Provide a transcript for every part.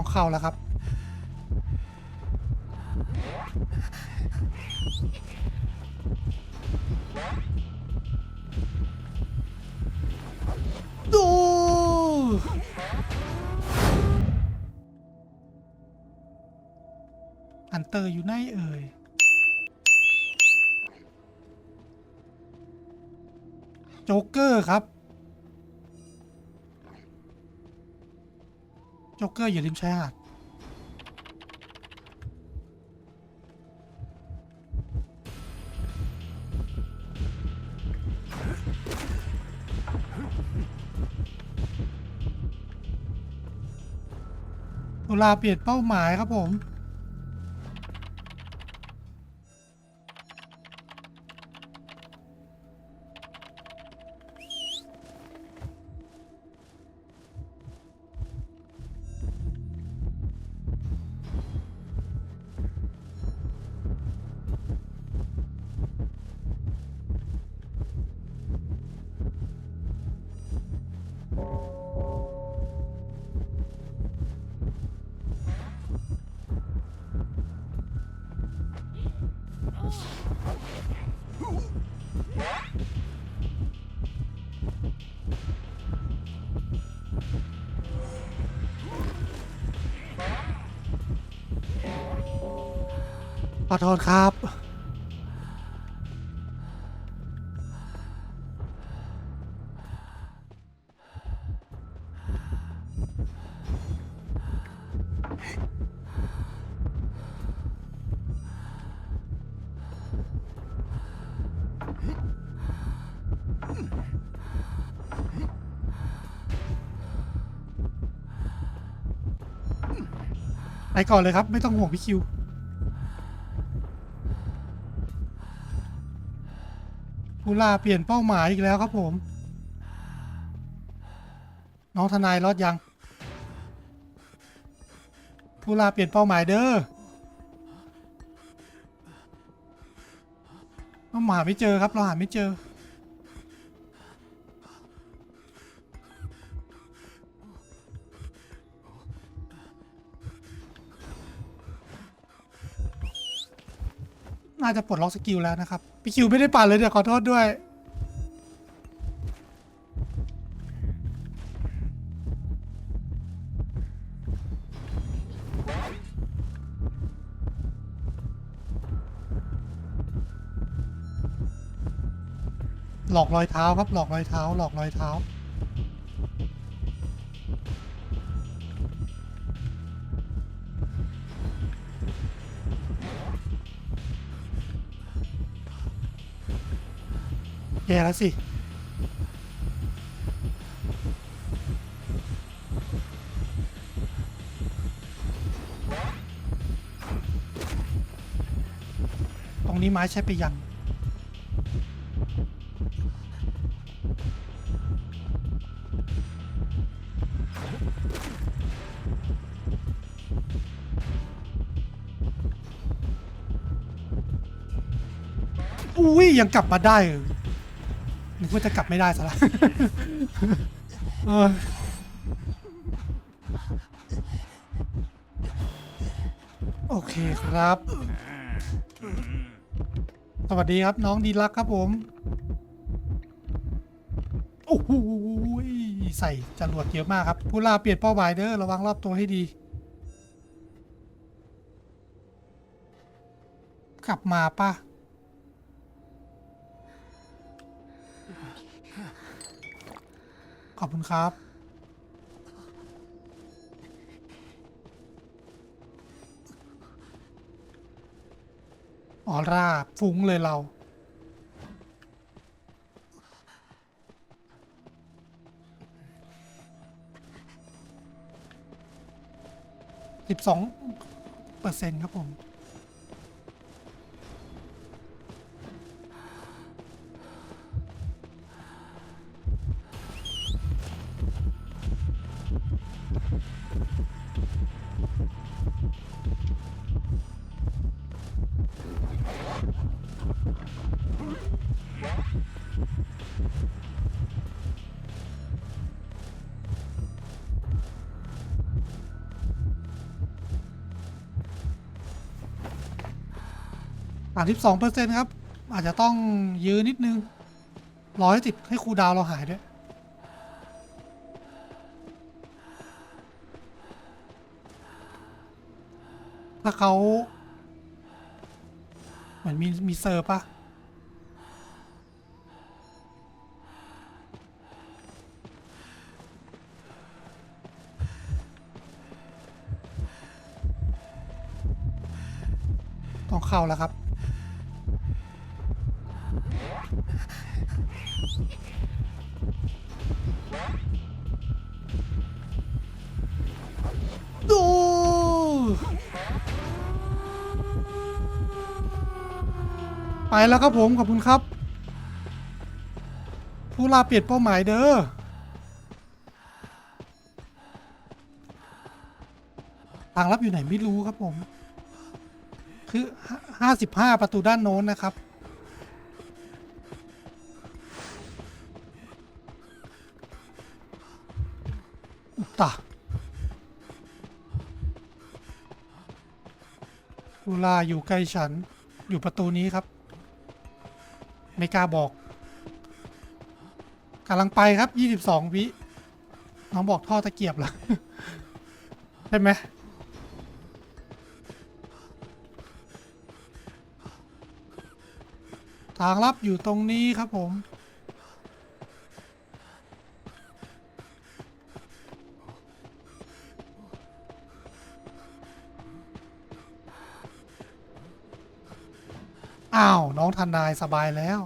ต้องเขาแล้วครับ ดูอันเตอร์อยู่ไหนเอ่ยโจ๊กเกอร์ครับ จ็อกเกอร์อยู่ริมชายหาดเวลาเปลี่ยนเป้าหมายครับผม ขอโทษครับ ไปก่อนเลยครับ ไม่ต้องห่วงพี่คิว ผู้ล่าเปลี่ยนเป้าหมายอีกแล้วครับผม น้องทนายรอดยังกุลาเปลี่ยนเป้าหมายเด้อเราหาไม่เจอครับเราหาไม่เจอ น่าจะปลดล็อกสกิลแล้วนะครับพี่คิวไม่ได้ปั่นเลยเดี๋ยวขอโทษด้วย หลอกรอยเท้าครับ หลอกรอยเท้า หลอกรอยเท้า แย่แล้วสิ ตรงนี้ไม้ใช้ไปยังอุ้ยยังกลับมาได้ ว่าจะกลับไม่ได้ซะละเออโอเคครับ สวัสดีครับน้องดีลักครับผม โอ้โหใส่จรวดเยอะมากครับ ผู้ล่าเปลี่ยนเป้าหมายเด้อระวังรอบตัวให้ดี กลับมาปะ ขอบคุณครับ ออร่า ฟุ้งเลยเราสิบสองเปอร์เซ็นต์ครับผม สามสิบสองเปอร์เซ็นครับ อาจจะต้องยื้อนิดนึง รอให้ติดให้ครูดาวเราหายด้วย ถ้าเขาเหมือนมีมีเซอร์ปะต้องเข้าแล้วครับ ดู ไปแล้วครับผมขอบคุณครับ ผู้ลาเปลี่ยนเป้าหมายเด้อทางลับอยู่ไหนไม่รู้ครับผม คือห้าสิบห้าประตูด้านโน้นนะครับ อุตตะลูลาอยู่ใกล้ฉันอยู่ประตูนี้ครับ ไม่กล้าบอกกำลังไปครับ22วิน้องบอกท่อตะเกียบเหรอใช่ไหมทางลับอยู่ตรงนี้ครับผม อ้าว น้องทนายสบายแล้ว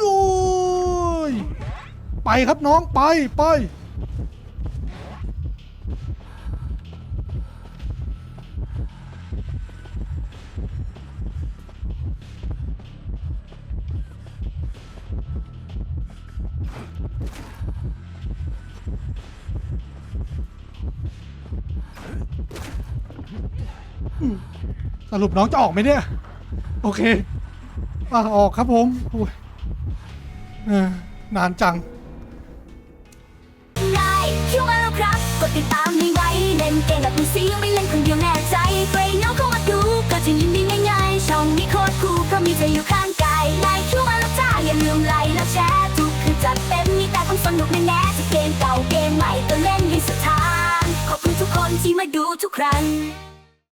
ดูยไปครับน้องไปไป สรุปน้องจะออกไหมเนี่ย โอเคอะออกครับผมโอ้ยเออนานจังง่ายคิวมาแล้วครับ กดติดตามให้ไว้เล่นเกมแบบมือซีไม่เล่นคนเดียวแน่ใจใครน้องเข้ามาดูก็จะยินดีง่ายๆช่องนี้โคตรคูลเพราะมีเธออยู่ข้างกายนายคิวมาแล้วจ้าอย่าลืมไลค์แล้วแชร์ทุกคือจัดเต็มมีแต่ความสนุกแน่ๆจะเกมเก่าเกมใหม่ก็เล่นให้สุดทางขอบคุณทุกคนที่มาดูทุกครั้ง